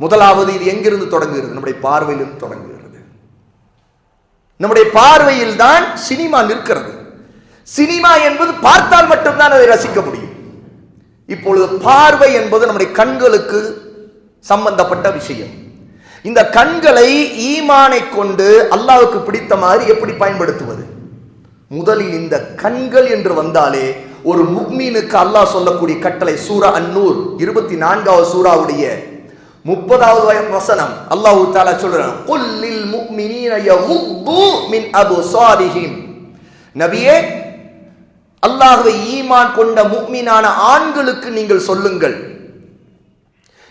முதலாவது இது எங்கிருந்து தொடங்குகிறது? நம்முடைய பார்வையிலிருந்து தொடங்குகிறது. நம்முடைய பார்வையில் தான் சினிமா நிற்கிறது. சினிமா என்பது பார்த்தால் மட்டும்தான் அதை ரசிக்க முடியும். இப்பொழுது பார்வை என்பது நம்முடைய கண்களுக்கு சம்பந்தப்பட்ட விஷயம். இந்த கண்களை ஈமானை கொண்டு அல்லாவுக்கு பிடித்த மாதிரி எப்படி பயன்படுத்துவது? முதலில் இந்த கண்கள் என்று வந்தாலே ஒரு முக்மீனுக்கு அல்லாஹ் சொல்லக்கூடிய கட்டளை சூரா அன்னூர் இருபத்தி நான்காவது சூறாவுடைய முப்பதாவது வயம் வசனம் அல்லாஹ் தாலா சொல்றான். குல்லில் முக்மினீன யகுத்து மின் அபுசாரிஹிம். நபியே அல்லாஹ்வை ஈமான் கொண்ட முக்மினான ஆண்களுக்கு நீங்கள் சொல்லுங்கள்.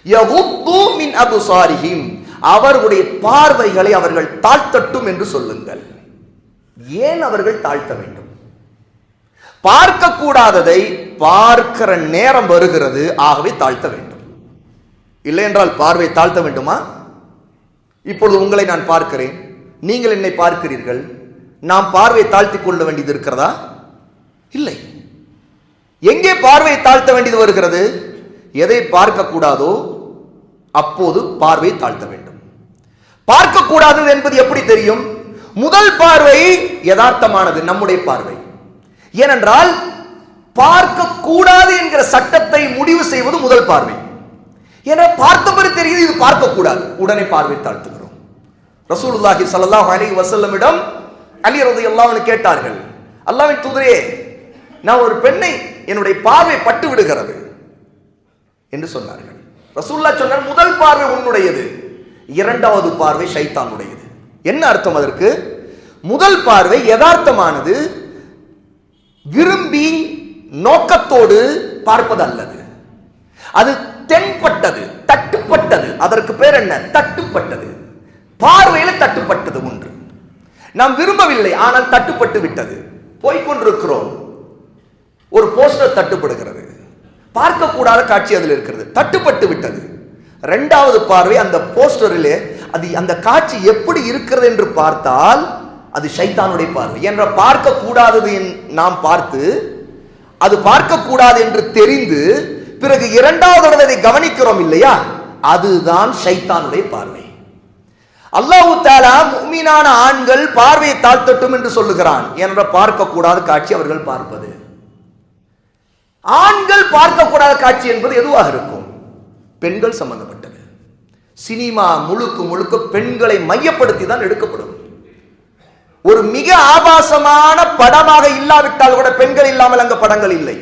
யகுத்து மின் அபுசாரிஹிம். அவர்களுடைய பார்வைகளை அவர்கள் தாழ்த்தட்டும் என்று சொல்லுங்கள். ஏன் அவர்கள் தாழ்த்த வேண்டும்? பார்க்கக்கூடாததை பார்க்கிற நேரம் வருகிறது ஆகவே தாழ்த்த வேண்டும். இல்லையென்றால் பார்வை தாழ்த்த வேண்டுமா? இப்பொழுது உங்களை நான் பார்க்கிறேன். நீங்கள் என்னை பார்க்கிறீர்கள். நாம் பார்வை தாழ்த்திக் கொள்ள வேண்டியது இருக்கிறதா? இல்லை. எங்கே பார்வை தாழ்த்த வேண்டியது வருகிறது? எதை பார்க்கக்கூடாதோ அப்போது பார்வை தாழ்த்த வேண்டும். பார்க்கக்கூடாது என்பது எப்படி தெரியும்? முதல் பார்வை யதார்த்தமானது நம்முடைய பார்வை. ஏனென்றால் பார்க்கக்கூடாது என்கிற சட்டத்தை முடிவு செய்வது முதல் பார்வை. என பார்த்தபடி தெரியுது இது பார்க்க கூடாது உடனே பார்வை தாழ்த்துகிறோம். ரசூலுல்லாஹி சல்லாஹ் அலி வசல்லமிடம் அலி ரதை அன்ஹு கேட்டார்கள் அல்லாவின் தூதரே நான் ஒரு பெண்ணை என்னுடைய பார்வை பட்டு விடுகிறது என்று சொன்னார்கள். ரசூல்லா சொன்னார் முதல் பார்வை உன்னுடையது இரண்டாவது பார்வை ஷைத்தானுடையது. என்ன அர்த்தம் அதற்கு? முதல் பார்வை யதார்த்தமானது விரும்பி நோக்கத்தோடு பார்ப்பது அல்லது அது தென்பட்டது தட்டுப்பட்டது. அதற்கு பேர் என்ன? தட்டுப்பட்டது. பார்வையில் தட்டுப்பட்டது ஒன்று. நாம் விரும்பவில்லை ஆனால் தட்டுப்பட்டு விட்டது. போய்கொண்டிருக்கிறோம் ஒரு போஸ்டர் தட்டுப்படுகிறது. பார்க்கக்கூடாத காட்சி அதில் இருக்கிறது. தட்டுப்பட்டு விட்டது. ரெண்டாவது பார்வை அந்த போஸ்டரிலே அது அந்த காட்சி எப்படி இருக்கிறது என்று பார்த்தால் அது சைத்தானுடைய பார்வை. என்ற பார்க்கக்கூடாதது என்- நாம் பார்த்து அது பார்க்கக்கூடாது என்று தெரிந்து பிறகு இரண்டாவது தடவை அதை கவனிக்கிறோம் இல்லையா? அதுதான் சைத்தானுடைய பார்வை. அல்லாஹு தாலா முஃமினான ஆண்கள் பார்வையை தாழ்த்தட்டும் என்று சொல்லுகிறான். என்ற பார்க்கக்கூடாத காட்சி அவர்கள் பார்ப்பது. ஆண்கள் பார்க்கக்கூடாத காட்சி என்பது எதுவாக இருக்கும்? பெண்கள் சம்பந்தப்பட்டது. சினிமா முழுக்க முழுக்க பெண்களை மையப்படுத்தி தான் எடுக்கப்படும். ஒரு மிக ஆபாசமான படமாக இல்லாவிட்டால் கூட பெண்கள் இல்லாமல் அங்க படங்கள் இல்லை.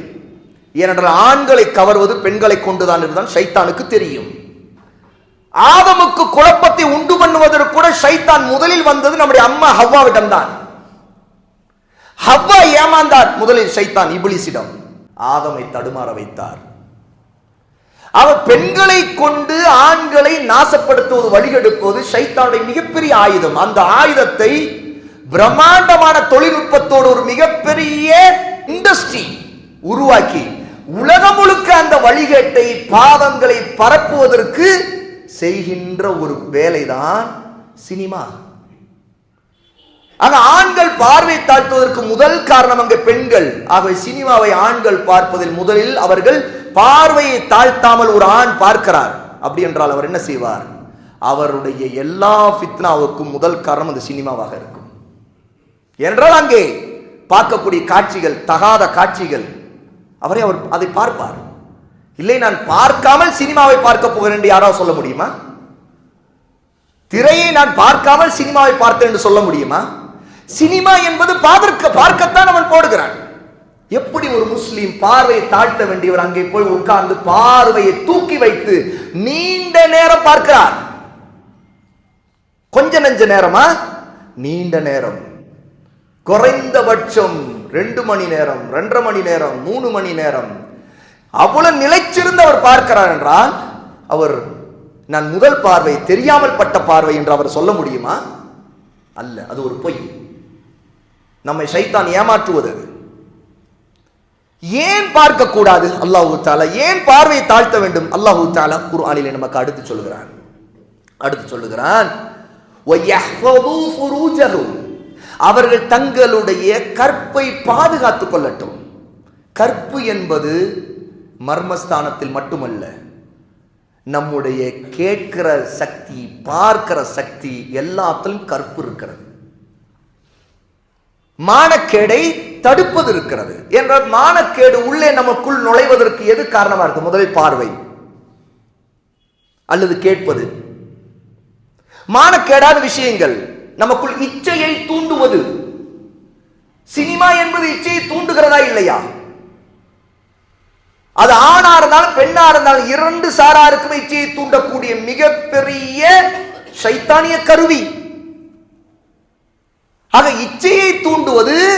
ஏனென்றால் ஆண்களை கவர்வது பெண்களை கொண்டுதான் என்றுதான் ஷைத்தானுக்கு தெரியும். ஆதமுக்கு குழப்பத்தை உண்டு பண்ணுவதற்கு கூட ஷைத்தான் முதலில் வந்தது நம்முடைய அம்மா ஹவ்வாவிடம் தான். ஹவ்வா ஏமாந்தார் முதலில் ஷைத்தான் இபிலிசிடம் ஆதமை தடுமாற வைத்தார். அவர் பெண்களை கொண்டு ஆண்களை நாசப்படுத்துவது வழிகெடுப்பது சைத்தானுடைய மிகப்பெரிய ஆயுதம். அந்த ஆயுதத்தை பிரம்மாண்டமான தொழில்நுட்பத்தோடு ஒரு மிகப்பெரிய இண்டஸ்ட்ரி உருவாக்கி உலகம் முழுக்க அந்த வழிகேட்டை பாவங்களை பரப்புவதற்கு செய்கின்ற ஒரு வேலைதான் சினிமா. ஆக ஆண்கள் பார்வை தாழ்த்துவதற்கு முதல் காரணம் அங்கு பெண்கள். ஆகவே சினிமாவை ஆண்கள் பார்ப்பதில் முதலில் அவர்கள் பார்வையை தாழ்த்தாமல் ஒரு ஆண் பார்க்கிறார். அப்படி என்றால் அவர் என்ன செய்வார்? அவருடைய எல்லா ஃபித்னாவுக்கும் முதல் காரணம் அந்த சினிமாவாக இருக்கும். என்றால் அங்கே பார்க்கக்கூடிய காட்சிகள் தகாத காட்சிகள் அவரே அவர் அதை பார்ப்பார். இல்லை நான் பார்க்காமல் சினிமாவை பார்க்க போகிறேன் என்று யாராவது சொல்ல முடியுமா? திரையை நான் பார்க்காமல் சினிமாவை பார்த்தேன் என்று சொல்ல முடியுமா? சினிமா என்பது பார்க்க பார்க்கத்தான் அவன் போடுகிறான். எப்படி ஒரு முஸ்லீம் பார்வையை தாழ்த்த வேண்டியவர் அங்கே போய் உட்கார்ந்து பார்வையை தூக்கி வைத்து நீண்ட நேரம் பார்க்கிறார்? கொஞ்ச நெஞ்ச நேரமா? நீண்ட நேரம். குறைந்தபட்சம் ரெண்டு மணி நேரம் ரெண்டரை மணி நேரம் மூணு மணி நேரம். அவ்வளவு நிலைச்சிருந்து அவர் பார்க்கிறார் என்றால் அவர் நான் முதல் பார்வை தெரியாமல் பட்ட பார்வை என்று அவர் சொல்ல முடியுமா? அல்ல அது ஒரு பொய். நம்மை சைத்தான் ஏமாற்றுவது ஏன் பார்க்கக்கூடாது அல்லாஹூ தாலா ஏன் பார்வையை தாழ்த்த வேண்டும்? அல்லாஹூ தாலா குர்ஆனிலே நமக்கு அடுத்து சொல்லுகிறான். அடுத்து சொல்லுகிறான் அவர்கள் தங்களுடைய கற்பை பாதுகாத்துக் கொள்ளட்டும். கற்பு என்பது மர்மஸ்தானத்தில் மட்டுமல்ல நம்முடைய கேட்கிற சக்தி பார்க்கிற சக்தி எல்லாத்திலும் கற்பு இருக்கிறது. மானக்கேடை தடுப்பது இருக்கிறது என்றால் மானக்கேடு உள்ளே நமக்குள் நுழைவதற்கு எது காரணமா இருக்கு முதலில் பார்வை. அல்லது கேட்பது. மானக்கேடான விஷயங்கள். நமக்குள் இச்சையை தூண்டுவது. சினிமா என்பது இச்சையை தூண்டுகிறதா இல்லையா? அது ஆணா இருந்தாலும் பெண்ணா இருந்தாலும் இரண்டு சாராருக்கும் இச்சையை தூண்டக்கூடிய மிகப்பெரிய சைத்தானிய கருவி. ஆக இச்சையை தூண்டுவது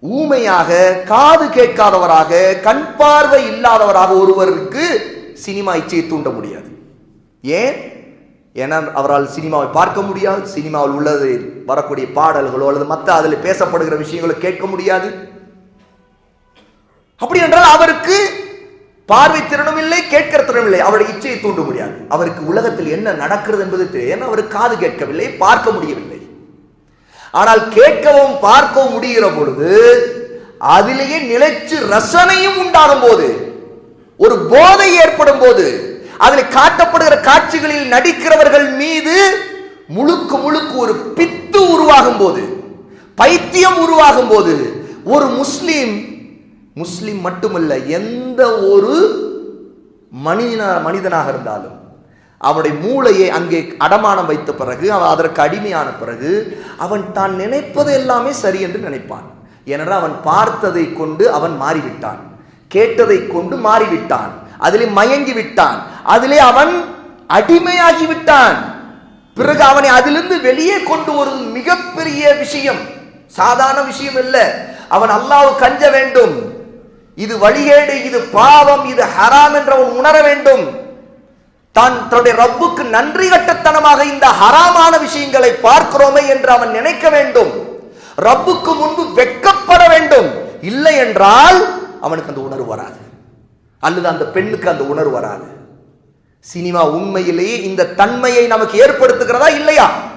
ஊமையாக காது கேட்காதவராக கண் பார்வை இல்லாதவராக ஒருவருக்கு சினிமா இச்சையை தூண்ட முடியாது. ஏன்? ஏன்னா அவரால் சினிமாவை பார்க்க முடியாது சினிமாவில் உள்ளது வரக்கூடிய பாடல்களோ அல்லது மற்ற அதில் பேசப்படுகிற விஷயங்களோ கேட்க முடியாது. அப்படி என்றால் அவருக்கு பார்வை திறனும் இல்லை கேட்கிற திறனும் இல்லை. அவருடைய இச்சையை தூண்ட முடியாது. அவருக்கு உலகத்தில் என்ன நடக்கிறது என்பது தெரியும் அவர் காது கேட்கவில்லை பார்க்க முடியவில்லை. ஆனால் கேட்கவும் பார்க்கவும் முடிகிற பொழுது அதிலேயே நிலைச்சு ரசனையும் உண்டாகும் போது ஒரு போதை ஏற்படும் போது அதில் காட்டப்படுகிற காட்சிகளில் நடிக்கிறவர்கள் மீது முழுக்க முழுக்க ஒரு பித்து உருவாகும் போது பைத்தியம் உருவாகும் போது ஒரு முஸ்லீம் முஸ்லீம் மட்டுமல்ல எந்த ஒரு மனிதன மனிதனாக இருந்தாலும் அவனுடைய மூளையை அங்கே அடமானம் வைத்த பிறகு அவன் அதற்கு அடிமையான பிறகு அவன் தான் நினைப்பது எல்லாமே சரி என்று நினைப்பான். ஏனென்றால் அவன் பார்த்ததை கொண்டு அவன் மாறிவிட்டான். கேட்டதை கொண்டு மாறிவிட்டான். அதிலே மயங்கி விட்டான். அதிலே அவன் அடிமையாகி விட்டான் பிறகு அவனை அதிலிருந்து வெளியே கொண்டு வரும் மிகப்பெரிய விஷயம். சாதாரண விஷயம் இல்ல. அவன் அல்லாஹ் கஞ்ச வேண்டும். இது வழிகேடு இது பாவம் இது ஹராம் என்று அவன் உணர வேண்டும். தான் தன்னுடைய ரப்புக்கு நன்றி கட்டத்தனமாக இந்த ஹராமான விஷயங்களை பார்க்கிறோமே என்று அவன் நினைக்க வேண்டும். ரப்புக்கு முன்பு வெட்கப்பட வேண்டும். இல்லை என்றால் அவனுக்கு அந்த உணர்வு வராது. அல்லது அந்த பெண்ணுக்கு அந்த உணர்வு வராது. சினிமா உண்மையிலேயே இந்த தன்மையை நமக்கு ஏற்படுத்துகிறதா இல்லையா?